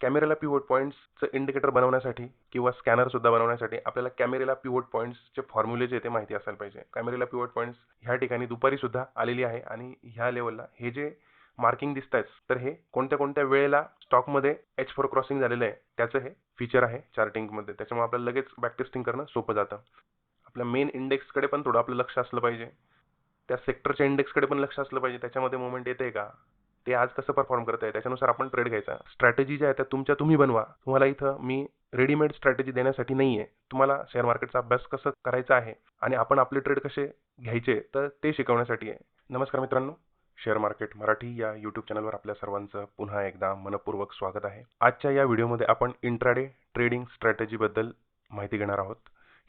कॅमेऱ्याला pivot पॉईंट्सचं indicator बनवण्यासाठी किंवा scanner सुद्धा बनवण्यासाठी आपल्याला कॅमेऱ्याला पिवोट पॉईंट्सचे फॉर्म्युले जे ते माहिती असायला पाहिजे. कॅमेऱ्याला पिवोट पॉईंट्स ह्या ठिकाणी दुपारी सुद्धा आलेली आहे आणि ह्या लेवलला हे जे मार्किंग दिसत आहेत तर हे कोणत्या कोणत्या वेळेला स्टॉकमध्ये एच फोर क्रॉसिंग झालेलं आहे त्याचं हे फीचर आहे चार्टिंगमध्ये त्याच्यामुळे आपल्याला लगेच बॅक टेस्टिंग करणं सोपं जातं. आपल्या मेन इंडेक्सकडे पण थोडं आपलं लक्ष असलं पाहिजे. त्या सेक्टरच्या इंडेक्सकडे पण लक्ष असलं पाहिजे. त्याच्यामध्ये मुवमेंट येते का? ते आज कसं परफॉर्म करत आहे त्याच्यानुसार आपण ट्रेड घ्यायचा. स्ट्रॅटेजी ज्या आहेत त्या तुमच्या तुम्ही बनवा. तुम्हाला इथं मी रेडीमेड स्ट्रॅटेजी देण्यासाठी नाही आहे तुम्हाला शेअर मार्केटचा अभ्यास कसं करायचा आहे आणि आपण आपले ट्रेड कसे घ्यायचे तर ते शिकवण्यासाठी आहे. नमस्कार मित्रांनो. शेअर मार्केट मराठी या यूट्यूब चॅनलवर आपल्या सर्वांचं पुन्हा एकदा मनपूर्वक स्वागत आहे. आजच्या या व्हिडिओमध्ये आपण इंट्राडे ट्रेडिंग स्ट्रॅटेजीबद्दल माहिती घेणार आहोत.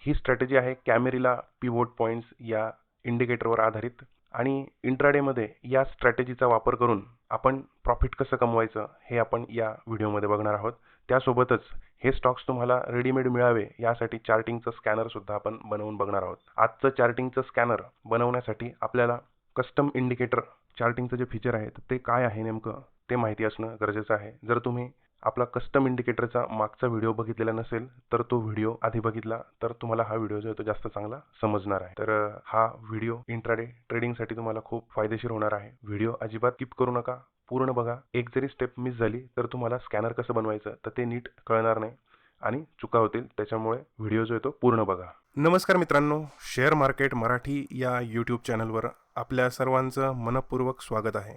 ही स्ट्रॅटेजी आहे कॅमेरीला पिवोट पॉईंट्स या इंडिकेटरवर आधारित. आणि इंट्राडेमध्ये या स्ट्रॅटेजीचा वापर करून आपण प्रॉफिट कसं कमवायचं हे आपण या व्हिडिओमध्ये बघणार आहोत. त्यासोबतच हे स्टॉक्स तुम्हाला रेडीमेड मिळावे यासाठी चार्टिंगचं स्कॅनरसुद्धा आपण बनवून बघणार आहोत. आजचं चार्टिंगचं स्कॅनर बनवण्यासाठी आपल्याला कस्टम इंडिकेटर चार्टिंगचं जे फीचर आहे ते काय आहे नेमकं ते माहिती असणं गरजेचं आहे. जर तुम्ही आपला कस्टम इंडिकेटरचा मागचा व्हिडिओ बघितलेला नसेल तर तो व्हिडिओ आधी बघितला तर तुम्हाला हा व्हिडिओ जो आहे तो जास्त चांगला समजणार आहे. तर हा व्हिडिओ इंट्राडे ट्रेडिंगसाठी तुम्हाला खूप फायदेशीर होणार आहे. व्हिडिओ अजिबात स्किप करू नका पूर्ण बघा. एक जरी स्टेप मिस झाली तर तुम्हाला स्कॅनर कसं बनवायचं तर ते नीट कळणार नाही आणि चुका होतील. त्याच्यामुळे व्हिडिओ जो आहे तो पूर्ण बघा. नमस्कार मित्रांनो शेअर मार्केट मराठी या यूट्यूब चॅनलवर आपल्या सर्वांचं मनपूर्वक स्वागत आहे.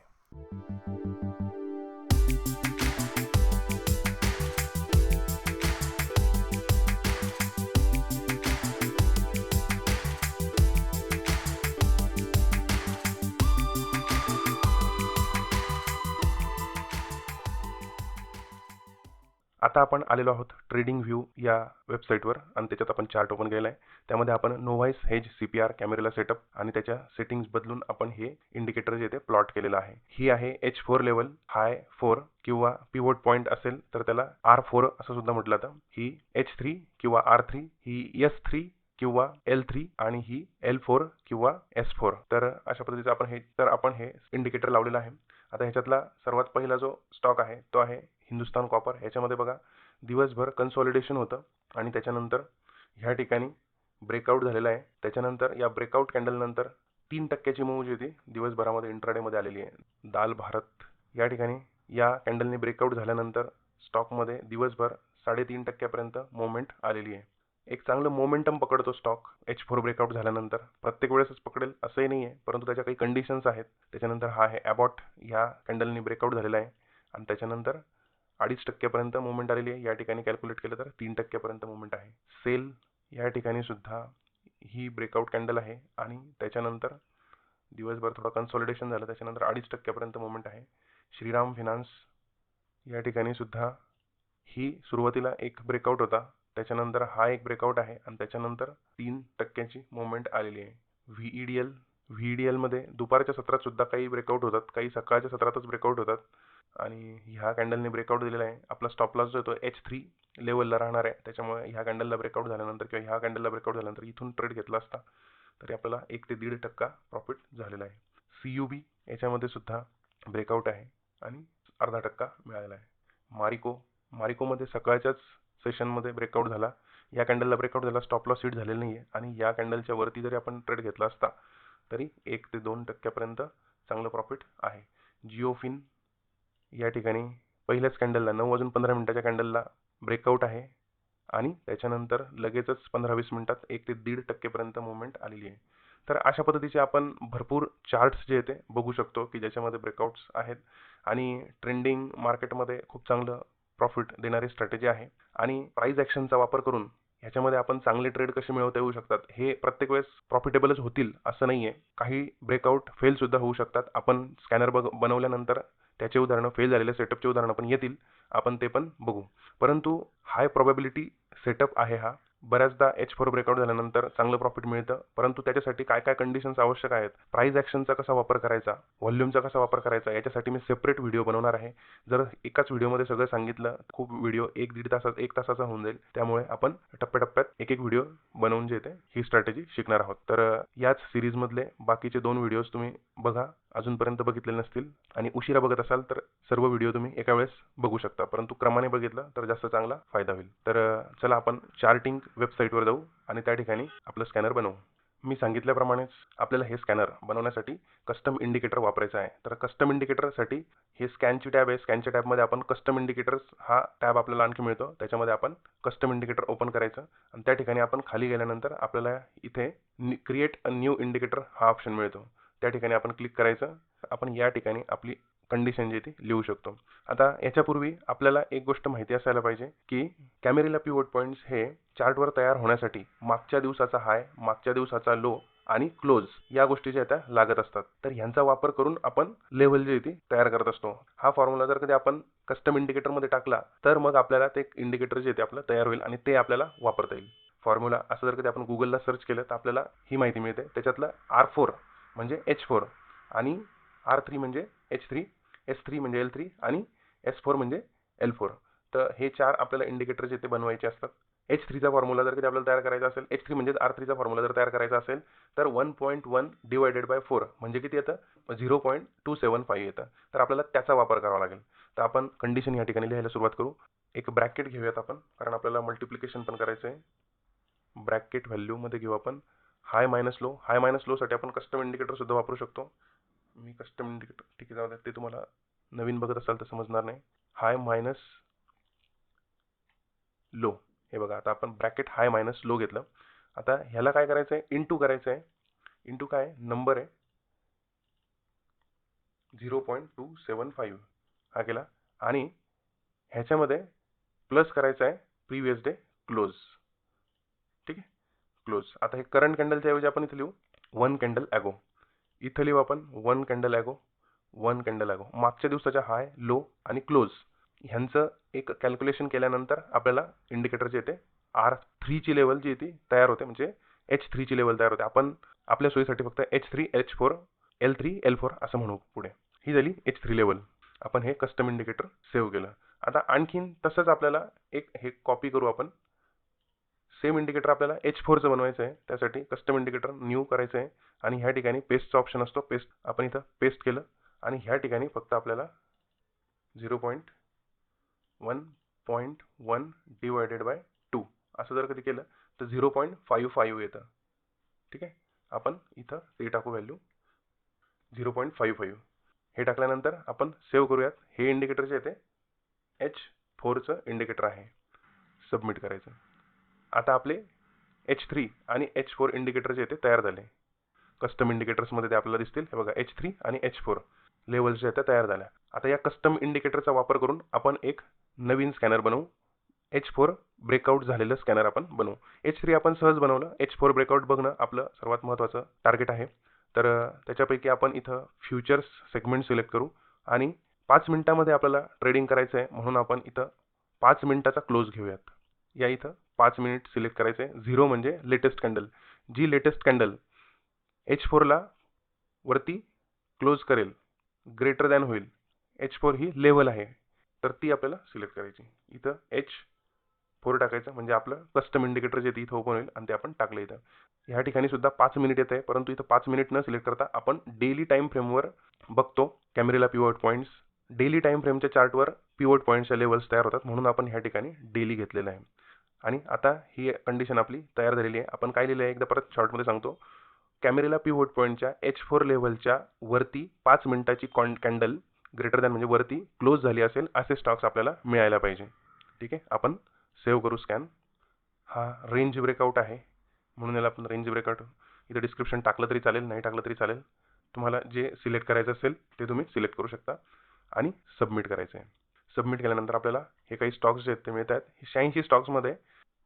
आता आपण आलेलो आहोत ट्रेडिंग व्ह्यू या वेबसाईटवर आणि त्याच्यात आपण चार्ट ओपन केला आहे. त्यामध्ये आपण नोव्हाईस hedge C P R camarilla setup आणि त्याच्या सेटिंग्स बदलून आपण हे इंडिकेटर जे ते प्लॉट केलेलं आहे. ही आहे H four level high four किंवा पिवोट पॉईंट असेल तर त्याला आर फोर असं सुद्धा म्हटलं जातं. ही एच थ्री किंवा आर थ्री ही एस थ्री किंवा एल थ्री आणि ही एल फोर किंवा एस फोर. तर अशा पद्धतीचं आपण हे तर आपण हे इंडिकेटर लावलेलं आहे. आता ह्याच्यातला सर्वात पहिला जो स्टॉक आहे तो आहे हिंदुस्तान कॉपर ह्याच्यामध्ये बघा दिवसभर कन्सॉलिडेशन होतं आणि त्याच्यानंतर ह्या ठिकाणी ब्रेकआउट झालेला आहे. त्याच्यानंतर या ब्रेकआउट कॅन्डलनंतर तीन टक्क्याची मूव जी होती दिवसभरामध्ये इंट्राडेमध्ये आलेली आहे. दाल भारत या ठिकाणी या कॅन्डलने ब्रेकआउट झाल्यानंतर स्टॉकमध्ये दिवसभर साडेतीन टक्क्यापर्यंत मोमेंट आलेली आहे. एक चांगलं मोमेंटम पकडतो स्टॉक एच फोर ब्रेकआउट झाल्यानंतर प्रत्येक वेळेसच पकडेल असंही नाही आहे परंतु त्याच्या काही कंडिशन्स आहेत. त्याच्यानंतर हा आहे ॲबॉट ह्या कॅन्डलनी ब्रेकआउट झालेला आहे. आणि त्याच्यानंतर अडीच टक्क्यापर्यंत मुवमेंट आलेली आहे. या ठिकाणी कॅल्क्युलेट केलं तर तीन टक्क्यापर्यंत मुवमेंट आहे. सेल या ठिकाणी सुद्धा ही ब्रेकआउट कॅन्डल आहे आणि त्याच्यानंतर दिवसभर थोडं कन्सॉलिडेशन झालं. त्याच्यानंतर अडीच टक्क्यापर्यंत मुवमेंट आहे. श्रीराम फिनान्स या ठिकाणी सुद्धा ही सुरुवातीला एक ब्रेकआउट होता. त्याच्यानंतर हा एक ब्रेकआउट आहे आणि त्याच्यानंतर तीन टक्क्याची मुवमेंट आलेली आहे. V E D L V E D एलमध्ये दुपारच्या सत्रात सुद्धा काही ब्रेकआउट होतात. काही सकाळच्या सत्रातच ब्रेकआउट होतात. आणि ह्या कॅन्डलने ब्रेकआउट दिलेला आहे. आपला स्टॉप लॉस जो आहे तो एच थ्री लेवलला राहणार आहे. त्याच्यामुळे ह्या कॅन्डलला ब्रेकआउट झाल्यानंतर किंवा ह्या कॅन्डलला ब्रेकआउट झाल्यानंतर इथून ट्रेड घेतला असता तरी आपल्याला एक ते दीड टक्का प्रॉफिट झालेला आहे. सी यू बी याच्यामध्ये सुद्धा ब्रेकआउट आहे आणि अर्धा टक्का मिळालेला आहे. मारिको मारिकोमध्ये सकाळच्याच सेशनमध्ये ब्रेकआउट झाला. या कॅन्डलला ब्रेकआउट झाला स्टॉप लॉस हिट झालेला नाही आहे आणि या कॅन्डलच्या वरती जरी आपण ट्रेड घेतला असता तरी एक ते दोन टक्क्यापर्यंत चांगलं प्रॉफिट आहे. जिओफिन या ठिकाणी पहिल्याच कॅन्डलला नऊ वाजून पंधरा मिनटाच्या कॅन्डलला ब्रेकआउट आहे. आणि त्याच्यानंतर लगेचच पंधरा वीस मिनटात एक ते दीड टक्केपर्यंत मुवमेंट आलेली आहे. तर अशा पद्धतीचे आपण भरपूर चार्ट्स जे ते बघू शकतो की ज्याच्यामध्ये ब्रेकआउट्स आहेत. आणि ट्रेंडिंग मार्केटमध्ये खूप चांगलं प्रॉफिट देणारी स्ट्रॅटेजी आहे. आणि प्राईज ॲक्शनचा वापर करून ह्याच्यामध्ये आपण चांगले ट्रेड कसे मिळवता येऊ शकतात हे प्रत्येक वेळेस प्रॉफिटेबलच होतील असं नाही आहे काही ब्रेकआउट फेलसुद्धा होऊ शकतात. आपण स्कॅनर बघ बनवल्यानंतर त्याचे उदाहरणं फेल झालेल्या सेटअपचे उदाहरणं पण येतील. आपण ते पण बघू. परंतु हाय प्रॉबॅबिलिटी सेटअप आहे हा. बऱ्याचदा एच फोर ब्रेकआउट झाल्यानंतर चांगलं प्रॉफिट मिळतं. परंतु त्याच्यासाठी काय काय कंडिशन्स आवश्यक आहेत? प्राईज ॲक्शनचा कसा वापर करायचा? व्हॉल्यूमचा कसा वापर करायचा? याच्यासाठी मी सेपरेट व्हिडिओ बनवणार आहे. जर एकाच व्हिडिओमध्ये सगळं सांगितलं खूप व्हिडिओ एक दीड तासाचा एक तासाचा होऊन जाईल. त्यामुळे आपण टप्प्याटप्प्यात एक एक व्हिडिओ बनवून जे ते ही स्ट्रॅटेजी शिकणार आहोत. तर याच सिरीजमधले बाकीचे दोन व्हिडिओज तुम्ही बघा. अजूनपर्यंत बघितलेले नसतील आणि उशिरा बघत असाल तर सर्व व्हिडिओ तुम्ही एका वेळेस बघू शकता. परंतु क्रमाने बघितलं तर जास्त चांगला फायदा होईल. तर चला आपण चार्टिंग वेबसाईटवर जाऊ आणि त्या ठिकाणी आपलं स्कॅनर बनवू. मी सांगितल्याप्रमाणेच आपल्याला हे स्कॅनर बनवण्यासाठी कस्टम इंडिकेटर वापरायचं आहे. तर कस्टम इंडिकेटरसाठी हे स्कॅनची टॅब आहे. स्कॅनच्या टॅबमध्ये आपण कस्टम इंडिकेटर्स हा टॅब आपल्याला आणखी मिळतो. त्याच्यामध्ये आपण कस्टम इंडिकेटर ओपन करायचं आणि त्या ठिकाणी आपण खाली गेल्यानंतर आपल्याला इथे क्रिएट अ न्यू इंडिकेटर हा ऑप्शन मिळतो. त्या ठिकाणी आपण क्लिक करायचं. आपण या ठिकाणी आपली कंडिशन जी ती लिहू शकतो. आता याच्यापूर्वी आपल्याला एक गोष्ट माहिती असायला पाहिजे की कॅमेरेला पिवट पॉईंट्स हे चार्टवर तयार होण्यासाठी मागच्या दिवसाचा हाय मागच्या दिवसाचा लो आणि क्लोज या गोष्टी ज्या त्या लागत असतात. तर ह्यांचा वापर करून आपण लेवल जी ती तयार करत असतो. हा फॉर्म्युला जर कधी आपण कस्टम इंडिकेटरमध्ये टाकला तर मग आपल्याला ते इंडिकेटर जे ते आपलं तयार होईल आणि ते आपल्याला वापरता येईल. फॉर्म्युला असं जर कधी आपण गुगलला सर्च केलं तर आपल्याला ही माहिती मिळते. त्याच्यातलं आर फोर म्हणजे एच फोर आणि आर थ्री म्हणजे एच थ्री एस थ्री म्हणजे एल थ्री आणि एस फोर म्हणजे एल फोर तर हे चार आपल्याला इंडिकेटर जे ते बनवायचे असतात. एच थ्रीचा फॉर्म्युला जर कधी आपल्याला तयार करायचा असेल एच थ्री म्हणजे आर थ्रीचा फॉर्म्युला जर तयार करायचा असेल तर one point one divided by four म्हणजे किती येतं? Zero point two seven five येतं. तर आपल्याला त्याचा वापर करावा लागेल. तर आपण कंडिशन या ठिकाणी लिहायला सुरुवात करू. एक ब्रॅकेट घेऊयात आपण कारण आपल्याला मल्टिप्लिकेशन पण करायचं आहे ब्रॅकेट व्हॅल्यूमध्ये घेऊ आपण. High minus low high minus लोसाठी आपण कस्टम इंडिकेटर सुद्धा वापरू शकतो. मी कस्टम इंडिकेटर ठीक आहे जाऊ द्या ते तुम्हाला नवीन बघत असाल तर समजणार नाही. हाय मायनस लो हे बघा आता आपण ब्रॅकेट हाय मायनस लो घेतलं. आता ह्याला काय करायचं आहे इंटू करायचं आहे इंटू काय? नंबर आहे. Zero point two seven five हा केला. आणि ह्याच्यामध्ये प्लस करायचं आहे प्रिवियस डे क्लोज ठीक आहे? क्लोज. आता हे करंट कॅन्डलच्या ऐवजी आपण इथे लिहू. One candle ago. इथं लिहू आपण one candle ago one candle ago. मागच्या दिवसाच्या हाय लो आणि क्लोज ह्यांचं एक कॅल्क्युलेशन केल्यानंतर आपल्याला इंडिकेटर जे येते. आर थ्रीची लेवल जी ती तयार होते म्हणजे एच थ्रीची लेवल तयार होते. आपण आपल्या सोयीसाठी फक्त H three H four L three L four असं म्हणू पुढे. ही झाली एच थ्री लेवल. आपण हे कस्टम इंडिकेटर सेव्ह केलं. आता आणखीन तसंच आपल्याला एक हे कॉपी करू आपण. सेम इंडिकेटर आपल्याला एच फोरचं बनवायचं आहे. त्यासाठी कस्टम इंडिकेटर न्यू करायचं आहे. आणि ह्या ठिकाणी पेस्टचा ऑप्शन असतो. पेस्ट आपण इथं पेस्ट केलं. आणि ह्या ठिकाणी फक्त आपल्याला zero point one point one divided by two असं जर कधी केलं तर झिरो पॉईंट फाईव्ह फाईव्ह येतं. ठीक आहे? आपण इथं ते टाकू value zero point five five हे टाकल्यानंतर आपण सेव्ह करूयात. हे इंडिकेटर जे येते एच फोरचं इंडिकेटर आहे. सबमिट करायचं. आता आपले एच थ्री आणि एच फोर इंडिकेटर जे ते तयार झाले. कस्टम इंडिकेटर्समध्ये ते आपल्याला दिसतील. हे बघा एच थ्री आणि एच फोर लेवल्स जे आहेत त्या तयार झाल्या. आता या कस्टम इंडिकेटरचा वापर करून आपण एक नवीन स्कॅनर बनवू. एच फोर ब्रेकआउट झालेलं स्कॅनर आपण बनवू. एच थ्री आपण सहज बनवलं. एच फोर ब्रेकआउट बघणं आपलं सर्वात महत्त्वाचं टार्गेट आहे. तर त्याच्यापैकी आपण इथं फ्युचर्स सेगमेंट सिलेक्ट करू आणि पाच मिनिटामध्ये आपल्याला ट्रेडिंग करायचं आहे म्हणून आपण इथं पाच मिनिटाचा क्लोज घेऊयात. या इथं. पाच मिनिट सिलेक्ट करायचे. आहे झिरो म्हणजे लेटेस्ट कॅन्डल जी लेटेस्ट कॅन्डल एच फोरला वरती क्लोज करेल ग्रेटर दॅन होईल. एच फोर ही लेवल आहे. तर ती आपल्याला सिलेक्ट करायची. इथं एच फोर टाकायचं म्हणजे आपलं कस्टम इंडिकेटर जे इथं ओपन होईल आणि ते आपण टाकलं इथं. ह्या ठिकाणी सुद्धा पाच मिनिट येत आहे परंतु इथं पाच मिनिट न सिलेक्ट करता आपण डेली टाईम फ्रेमवर बघतो. Camarilla pivot points daily time फ्रेमच्या चार्टवर पिवट पॉईंट्सच्या लेवल्स तयार होतात म्हणून आपण ह्या ठिकाणी डेली घेतलेलं आहे. आणि आता ही कंडिशन आपली तयार झालेली आहे. आपण काय लिहिलं आहे एकदा परत शॉर्टमध्ये सांगतो. कॅमेरेला पिवट पॉईंटच्या एच फोर लेवलच्या वरती पाच मिनिटाची कॉन कॅन्डल ग्रेटर दॅन म्हणजे वरती क्लोज झाली असेल असे स्टॉक्स आपल्याला मिळायला पाहिजे. ठीक आहे? आपण सेव्ह करू स्कॅन हा रेंज ब्रेकआउट आहे. म्हणून याला आपण रेंज ब्रेकआउट इथं डिस्क्रिप्शन टाकलं तरी चालेल नाही टाकलं तरी चालेल. तुम्हाला जे सिलेक्ट करायचं असेल ते तुम्ही सिलेक्ट करू शकता आणि सबमिट करायचं आहे सबमिट केल्यानंतर आपल्याला हे काही स्टॉक्स जे आहेत ते मिळत आहेत. शहाऐंशी स्टॉक्समध्ये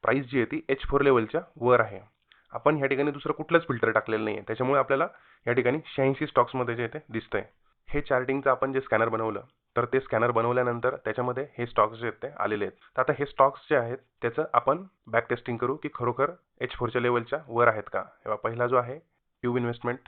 प्राईस जी आहे ती एच फोर लेवलच्या वर आहे. आपण ह्या ठिकाणी दुसरं कुठलंच फिल्टर टाकलेलं नाही आहे त्याच्यामुळे आपल्याला या ठिकाणी शहाऐंशी स्टॉक्समध्ये जे आहे ते दिसतंय. हे चार्टिंगचं आपण जे स्कॅनर बनवलं तर ते स्कॅनर बनवल्यानंतर त्याच्यामध्ये हे स्टॉक्स जे आहेत ते आलेले आहेत. तर आता हे स्टॉक्स जे आहेत त्याचं आपण बॅक टेस्टिंग करू की खरोखर एच फोरच्या लेवलच्या वर आहेत का? तेव्हा पहिला जो आहे ट्यूब इन्व्हेस्टमेंट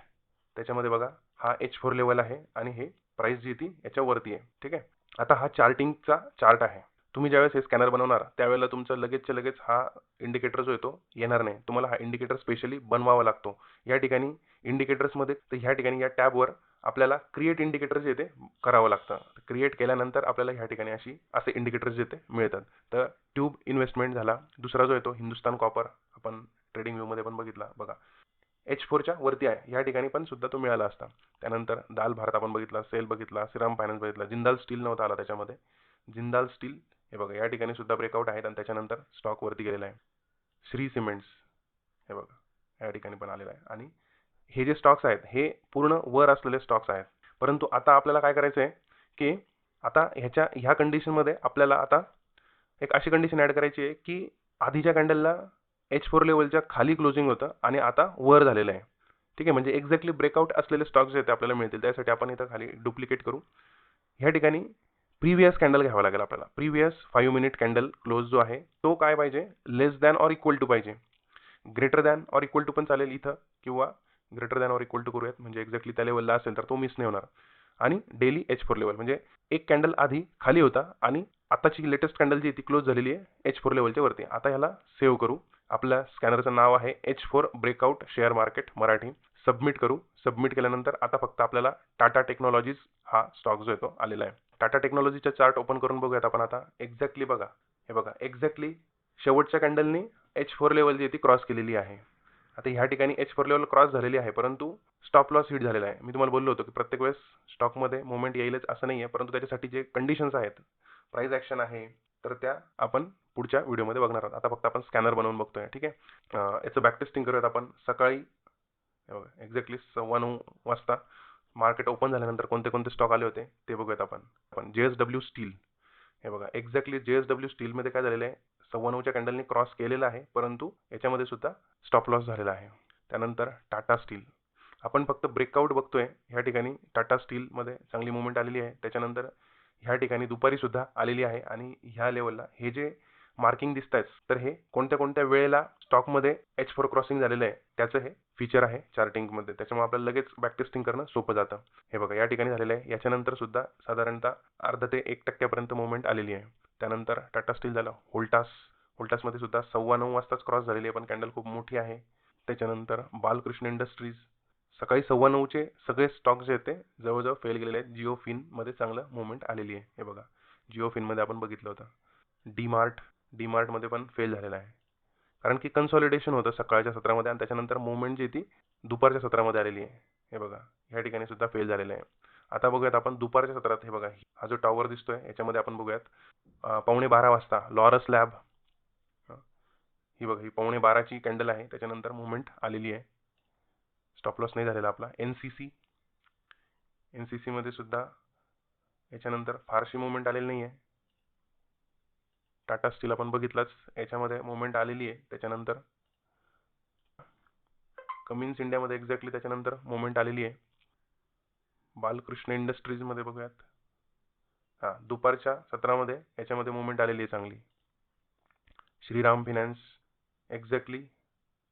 त्याच्यामध्ये बघा हा एच फोर लेवल आहे आणि हे प्राईस जी ती याच्यावरती आहे. ठीक आहे? आता हा चार्टिंगचा चार्ट आहे. तुम्ही ज्यावेळेस हे स्कॅनर बनवणार त्यावेळेला तुमचं लगेचच्या लगेच हा इंडिकेटर जो येतो येणार नाही. तुम्हाला हा इंडिकेटर स्पेशली बनवावा लागतो. या ठिकाणी इंडिकेटर्समध्ये तर ह्या ठिकाणी या टॅबवर आपल्याला क्रिएट इंडिकेटर्स येते करावं लागतं. क्रिएट केल्यानंतर आपल्याला ह्या ठिकाणी अशी असे इंडिकेटर्स येते मिळतात. तर ट्यूब इन्व्हेस्टमेंट झाला. दुसरा जो येतो हिंदुस्तान कॉपर आपण ट्रेडिंग व्ह्यूमध्ये पण बघितला बघा. एच फोरच्या वरती आहे. या ठिकाणी पण सुद्धा तो मिळाला असता. त्यानंतर दाल भारत आपण बघितला सेल बघितला श्रीराम फायनान्स बघितला जिंदाल स्टील नव्हता आला त्याच्यामध्ये. जिंदाल स्टील हे बघा या ठिकाणी सुद्धा ब्रेकआउट आहेत आणि त्याच्यानंतर स्टॉक वरती गेलेला आहे. श्री सिमेंट्स हे बघा या ठिकाणी पण आलेला आहे. आणि हे जे स्टॉक्स आहेत हे पूर्ण वर असलेले स्टॉक्स आहेत. परंतु आता आपल्याला काय करायचं आहे की आता ह्याच्या ह्या कंडिशनमध्ये आपल्याला आता एक अशी कंडिशन ॲड करायची आहे की आधीच्या कॅन्डलला एच फोर लेवलच्या खाली क्लोजिंग होतं आणि आता वर झालेलं आहे. ठीक आहे म्हणजे एक्झॅक्टली ब्रेकआउट असलेले स्टॉक्स जे ते आपल्याला मिळतील. त्यासाठी आपण इथं खाली डुप्लिकेट करू. ह्या ठिकाणी प्रिव्हियस कॅन्डल घ्यावा लागेल आपल्याला. Previous five minute candle close जो आहे तो काय पाहिजे? Less than or equal to पाहिजे. Greater than or equal to पण चालेल इथं किंवा greater than or equal to करूयात. म्हणजे एक्झॅक्टली त्या लेवलला असेल तर तो मिस नाही होणार. आणि डेली एच फोर लेवल म्हणजे एक कॅन्डल आधी खाली होता आणि आताची लेटेस्ट कॅन्डल जी ती क्लोज झालेली आहे एच फोर लेवलच्या वरती. आता ह्याला सेव्ह करू. आपल्या स्कॅनरचं नाव आहे H four breakout share market Marathi. Submit करू. सबमिट केल्यानंतर आता फक्त आपल्याला टाटा टेक्नॉलॉजीज हा स्टॉक जो येतो आलेला आहे. टाटा टेक्नॉलॉजीचा चार्ट ओपन करून बघूयात आपण आता. एक्झॅक्टली बघा. हे बघा. एक्झॅक्टली शेवटच्या कॅन्डलनी एच फोर लेवल जी ती क्रॉस केलेली आहे. आता ह्या ठिकाणी एच फोर लेवल क्रॉस झालेली आहे परंतु स्टॉप लॉस हिट झालेला आहे. मी तुम्हाला बोललो होतो की प्रत्येक वेळेस स्टॉकमध्ये मुवमेंट येईलच असं नाही आहे परंतु त्याच्यासाठी जे कंडिशन्स आहेत प्राईज ॲक्शन आहे. तर त्या आपण पुढच्या व्हिडिओमध्ये बघणार आहोत. आता फक्त आपण स्कॅनर बनवून बघतोय. ठीक आहे? याचं बॅक टेस्टिंग करूयात आपण. सकाळी एक्झॅक्टली सव्वा नऊ वाजता मार्केट ओपन झाल्यानंतर कोणते कोणते स्टॉक आले होते ते बघूयात आपण. आपण जे एस डब्ल्यू स्टील हे बघा एक्झॅक्टली जे एस डब्ल्यू स्टीलमध्ये काय झालेलं आहे? सव्वा नऊच्या क्रॉस केलेला आहे परंतु याच्यामध्ये सुद्धा स्टॉप लॉस झालेला आहे. त्यानंतर टाटा स्टील आपण फक्त ब्रेकआउट बघतोय. ह्या ठिकाणी टाटा स्टीलमध्ये चांगली मुवमेंट आलेली आहे. त्याच्यानंतर ह्या ठिकाणी दुपारी सुद्धा आलेली आहे आणि ह्या लेवलला हे जे मार्किंग दिसत आहेत तर हे कोणत्या कोणत्या वेळेला स्टॉकमध्ये एच फोर क्रॉसिंग झालेलं आहे त्याचं हे फीचर आहे चार्टिंगमध्ये त्याच्यामुळे आपल्याला लगेच बॅक टेस्टिंग करणं सोपं जातं. हे बघा या ठिकाणी झालेलं आहे. याच्यानंतर सुद्धा साधारणतः अर्धा ते एक टक्क्यापर्यंत मुवमेंट आलेली आहे. त्यानंतर टाटा स्टील झालं होल्टास होल्टासमध्ये सुद्धा सव्वा नऊ वाजताच क्रॉस झालेली आहे पण कॅन्डल खूप मोठी आहे. त्याच्यानंतर बालकृष्ण इंडस्ट्रीज सकाळी सव्वा नऊचे सगळे स्टॉक जे आहेत ते जवळजवळ फेल गेलेले आहेत. जिओ फिनमध्ये चांगलं मुवमेंट आलेली आहे. हे बघा. जिओ फिनमध्ये आपण बघितलं होतं. डी मार्ट डी मार्टमध्ये पण फेल झालेला आहे. कारण की कन्सॉलिडेशन होतं सकाळच्या सत्रामध्ये आणि त्याच्यानंतर मुवमेंट जी ती दुपारच्या सत्रामध्ये आलेली आहे. हे बघा. ह्या ठिकाणी सुद्धा फेल झालेलं आहे. आता बघूयात आपण दुपारच्या सत्रात हे बघा हा जो टॉवर दिसतोय याच्यामध्ये आपण बघूयात पावणे बारा वाजता लॉरस लॅब ही. बघा ही पावणे बाराची कॅन्डल आहे. त्याच्यानंतर मुवमेंट आलेली आहे. स्टॉप लॉस नाही झालेला आपला. N C C N C सीमध्ये सुद्धा याच्यानंतर फारशी मुवमेंट आलेली नाही आहे टाटा स्टील आपण बघितलंच याच्यामध्ये मुवमेंट आलेली आहे. त्याच्यानंतर कमिन्स इंडियामध्ये एक्झॅक्टली त्याच्यानंतर मुवमेंट आलेली आहे. बालकृष्ण इंडस्ट्रीजमध्ये बघूयात. हां दुपारच्या सत्रामध्ये याच्यामध्ये मुवमेंट आलेली आहे चांगली. श्रीराम फिनान्स एक्झॅक्टली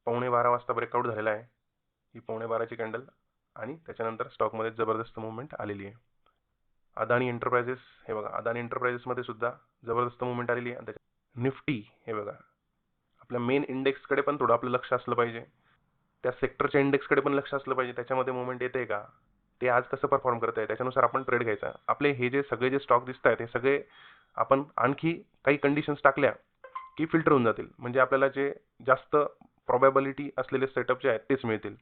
पावणे बारा वाजता ब्रेकआउट झालेला आहे. ही पावणे बाराची कॅन्डल आणि त्याच्यानंतर स्टॉकमध्ये जबरदस्त मुवमेंट आलेली आहे. अदानी एंटरप्राइजेस हे बघा अदानी एंटरप्राइजेसमध्ये सुद्धा जबरदस्त मुवमेंट आलेली आहे. आणि त्याच्या निफ्टी हे बघा आपल्या मेन इंडेक्सकडे पण थोडं आपलं लक्ष असलं पाहिजे. त्या सेक्टरच्या इंडेक्सकडे पण लक्ष असलं पाहिजे. त्याच्यामध्ये मुवमेंट येते का? ते आज कसं परफॉर्म करत आहे त्याच्यानुसार आपण ट्रेड घ्यायचा. आपले हे जे सगळे जे स्टॉक दिसत आहेत हे सगळे आपण आणखी काही कंडिशन्स टाकल्या की फिल्टर होऊन जातील. म्हणजे आपल्याला जे जास्त प्रॉबॅबिलिटी असलेले सेटअप जे आहेत तेच मिळतील.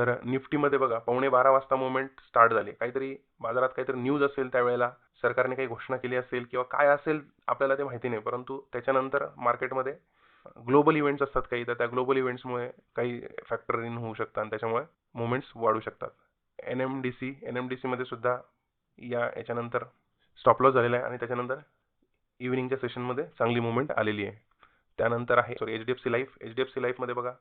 तर निफ्टीमध्ये बघा पावणे बारा वाजता मुवमेंट स्टार्ट झाले. काहीतरी बाजारात काहीतरी न्यूज असेल त्यावेळेला सरकारने काही घोषणा केली असेल किंवा काय असेल आपल्याला ते माहिती नाही. परंतु त्याच्यानंतर मार्केटमध्ये ग्लोबल इव्हेंट्स असतात काही तर त्या ग्लोबल इव्हेंट्समुळे काही फॅक्टर इन होऊ शकतात आणि त्याच्यामुळे मुवमेंट्स वाढू शकतात. N M D C N M D सीमध्ये सुद्धा या याच्यानंतर स्टॉपलॉस झालेला आहे आणि त्याच्यानंतर इव्हिनिंगच्या सेशनमध्ये चांगली मुवमेंट आलेली आहे. त्यानंतर आहे sorry H D F C life H D F C लाईफमध्ये बघा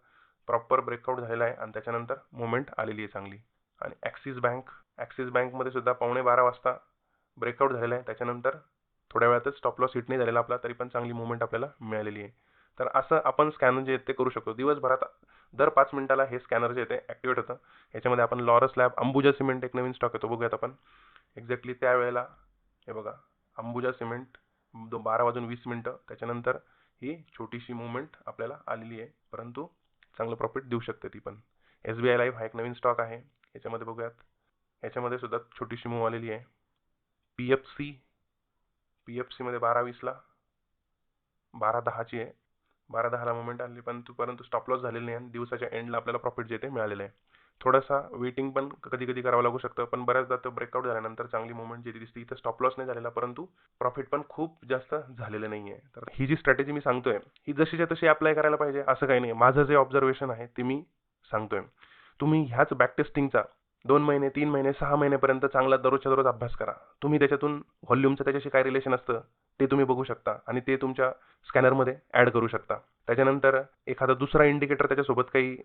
प्रॉपर ब्रेकआउट झालेला आहे आणि त्याच्यानंतर मुवमेंट आलेली आहे चांगली. आणि ॲक्सिस बँक ॲक्सिस बँकमध्ये सुद्धा पावणे बारा वाजता ब्रेकआउट झालेला आहे. त्याच्यानंतर थोड्या वेळातच स्टॉप लॉस हिट नाही झालेला आपला तरी पण चांगली मुवमेंट आपल्याला मिळालेली आहे. तर असं आपण स्कॅनर जे ते करू शकतो. दिवसभरात दर पाच मिनिटाला हे स्कॅनर जे ते ॲक्टिवेट होतं. याच्यामध्ये आपण लॉरस लॅब अंबुजा सिमेंट एक नवीन स्टॉक येतो. बघूयात आपण. एक्झॅक्टली त्यावेळेला हे बघा अंबुजा सिमेंट दो बारा वाजून वीस मिनटं. त्याच्यानंतर ही छोटीशी मुवमेंट आपल्याला आलेली आहे. परंतु चांगलं प्रॉफिट देऊ शकते ती पण. एस बी आय लाईफ हा एक नवीन स्टॉक आहे. याच्यामध्ये बघूयात. याच्यामध्ये सुद्धा छोटीशी मूव आलेली आहे. P F C P F सीमध्ये बारा वीसला बारा दहाची आहे. बारा दहाला मुवमेंट आली पण परंतु स्टॉप लॉस झालेली नाही आणि दिवसाच्या एंडला आपल्याला प्रॉफिट जे ते मिळालेलं आहे. थोडासा वेटिंग पण कधी कधी करावं लागू शकतं. पण बऱ्याचदा तो ब्रेकआउट झाल्यानंतर चांगली मुवमेंट जी दिसते इथं स्टॉप लॉस नाही झालेला परंतु प्रॉफिट पण खूप जास्त झालेलं नाही आहे तर ही जी स्ट्रॅटेजी मी सांगतोय ही जशीच्या तशी अप्लाय करायला पाहिजे असं काही नाही माझं जे ऑब्झर्वेशन आहे ते मी सांगतोय. तुम्ही ह्याच बॅक टेस्टिंगचा दोन महिने तीन महिने सहा महिनेपर्यंत चांगला दररोजच्या दररोज अभ्यास करा. तुम्ही त्याच्यातून व्हॉल्यूमचं त्याच्याशी काय रिलेशन असतं ते तुम्ही बघू शकता आणि ते तुमच्या स्कॅनरमध्ये ॲड करू शकता. त्याच्यानंतर एखादा दुसरा इंडिकेटर त्याच्यासोबत काही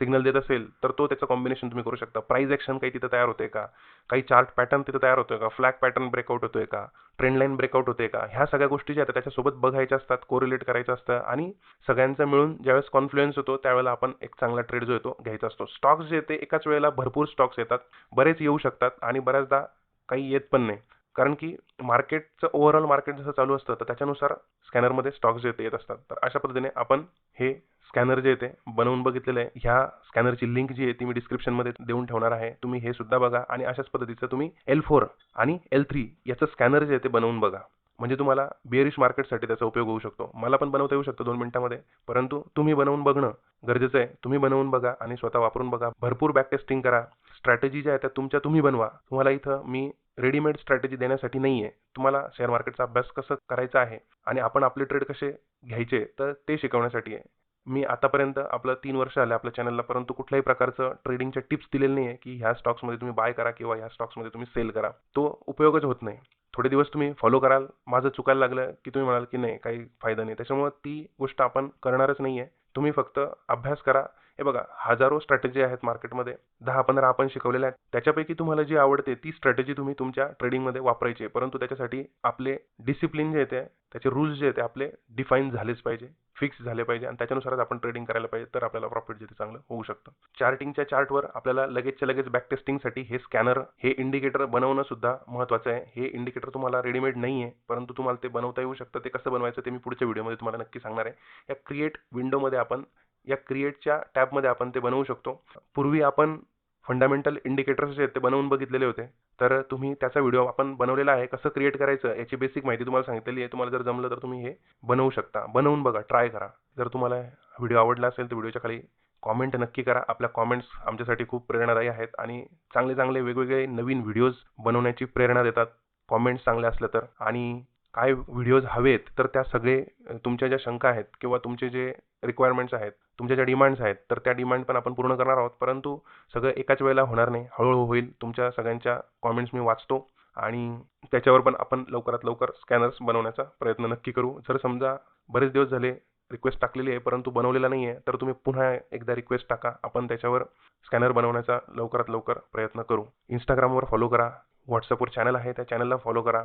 सिग्नल देत असेल तर तो त्याचं कॉम्बिनेशन तुम्ही करू शकता. प्राईज ॲक्शन काही तिथं तयार होते का? काही चार्ट पॅटर्न तिथं तयार होतोय का? फ्लॅग पॅटर्न ब्रेकआउट होतोय का? ट्रेंड लाईन ब्रेकआउट होते का? ह्या सगळ्या गोष्टी ज्या आहेत त्याच्यासोबत बघायच्या असतात कोरिलेट करायचं असतं आणि सगळ्यांचं मिळून ज्यावेळेस कॉन्फ्लुएन्स होतो त्यावेळेला आपण एक चांगला ट्रेड जो येतो घ्यायचा असतो. स्टॉक्स जे ते एकाच वेळेला भरपूर स्टॉक्स येतात. बरेच येऊ शकतात आणि बऱ्याचदा काही येत पण नाही. कारण की मार्केटचं ओव्हरऑल मार्केट जसं चालू असतं तर त्याच्यानुसार स्कॅनरमध्ये स्टॉक्स जे येत असतात. तर अशा पद्धतीने आपण हे स्कॅनर जे येते बनवून बघितलेलं आहे. ह्या स्कॅनरची लिंक जी आहे ती मी डिस्क्रिप्शनमध्ये देऊन ठेवणार आहे. तुम्ही हे सुद्धा बघा आणि अशाच पद्धतीचं तुम्ही एल फोर आणि एल थ्री याचं स्कॅनर जे आहे ते बनवून बघा. म्हणजे तुम्हाला बेरिश मार्केटसाठी त्याचा उपयोग होऊ शकतो. मला पण बनवता येऊ शकतो दोन मिनिटामध्ये. परंतु तुम्ही बनवून बघणं गरजेचं आहे. तुम्ही बनवून बघा आणि स्वतः वापरून बघा. भरपूर बॅक टेस्टिंग करा. स्ट्रॅटेजी ज्या आहेत त्या तुमच्या तुम्ही बनवा. तुम्हाला इथं मी रेडीमेड स्ट्रॅटेजी देण्यासाठी नाही आहे तुम्हाला शेअर मार्केटचा अभ्यास कसं करायचा आहे आणि आपण आपले ट्रेड कसे घ्यायचे तर ते शिकवण्यासाठी आहे. मी आतापर्यंत आपलं तीन वर्ष आले आपल्या चॅनलला परंतु कुठल्याही प्रकारचं ट्रेडिंगच्या टिप्स दिलेले नाही आहे की ह्या स्टॉक्समध्ये तुम्ही बाय करा किंवा ह्या स्टॉक्समध्ये तुम्ही सेल करा. तो उपयोगच होत नाही. थोडे दिवस तुम्ही फॉलो कराल. माझं चुकायला लागलं की तुम्ही म्हणाल की नाही काही फायदा नाही. त्याच्यामुळे ती गोष्ट आपण करणारच नाही आहे तुम्ही फक्त अभ्यास करा. हे बघा हजारो स्ट्रॅटेजी आहेत मार्केटमध्ये दहा पंधरा आपण शिकवलेल्या आहेत. त्याच्यापैकी तुम्हाला जी आवडते ती स्ट्रॅटेजी तुम्ही तुमच्या ट्रेडिंगमध्ये वापरायची आहे. परंतु त्याच्यासाठी आपले डिसिप्लिन जे येते त्याचे रूल्स जे आहेत आपले डिफाईन झालेच पाहिजे फिक्स झाले पाहिजे. आणि त्याच्यानुसारच आपण ट्रेडिंग करायला पाहिजे तर आपल्याला प्रॉफिट जिथे चांगलं होऊ शकतं. चार्टिंगच्या चार्टवर आपल्याला लगेचच्या लगेच बॅक टेस्टिंगसाठी हे स्कॅनर हे इंडिकेटर बनवणं सुद्धा महत्त्वाचं आहे. हे इंडिकेटर तुम्हाला रेडीमेड नाही आहे परंतु तुम्हाला ते बनवता येऊ शकतं. ते कसं बनवायचं ते मी पुढच्या व्हिडिओमध्ये तुम्हाला नक्की सांगणार आहे. या क्रिएट विंडोमध्ये आपण या क्रिएटच्या टॅबमध्ये आपण ते बनवू शकतो. पूर्वी आपण फंडामेंटल इंडिकेटर्स जे आहेत ते बनवून बघितलेले होते. तर तुम्ही त्याचा व्हिडिओ आपण बनवलेला आहे. कसं क्रिएट करायचं याची बेसिक माहिती तुम्हाला सांगितलेली आहे. तुम्हाला जर जमलं तर तुम्ही हे बनवू शकता. बनवून बघा. ट्राय करा. जर तुम्हाला व्हिडिओ आवडला असेल तर व्हिडिओच्या खाली कॉमेंट नक्की करा. आपल्या कॉमेंट्स आमच्यासाठी खूप प्रेरणादायी आहेत आणि चांगले चांगले वेगवेगळे नवीन व्हिडिओज बनवण्याची प्रेरणा देतात. कॉमेंट्स चांगले असले तर. आणि काय व्हिडिओज हवेत तर त्या सगळे तुमच्या ज्या शंका आहेत किंवा तुमचे जे रिक्वायरमेंट्स आहेत तुमच्या ज्या डिमांड्स आहेत तर त्या डिमांड पण आपण पूर्ण करणार आहोत. परंतु सगळं एकाच वेळेला होणार नाही. हळूहळू होईल. तुमच्या सगळ्यांच्या कॉमेंट्स मी वाचतो आणि त्याच्यावर पण आपण लवकरात लवकर स्कॅनर्स बनवण्याचा प्रयत्न नक्की करू. जर समजा बरेच दिवस झाले रिक्वेस्ट टाकलेली आहे परंतु बनवलेला नाही आहे तर तुम्ही पुन्हा एकदा रिक्वेस्ट टाका. आपण त्याच्यावर स्कॅनर बनवण्याचा लवकरात लवकर प्रयत्न करू. इंस्टाग्रामवर फॉलो करा. व्हॉट्सअपवर चॅनल आहे त्या चॅनलला फॉलो करा.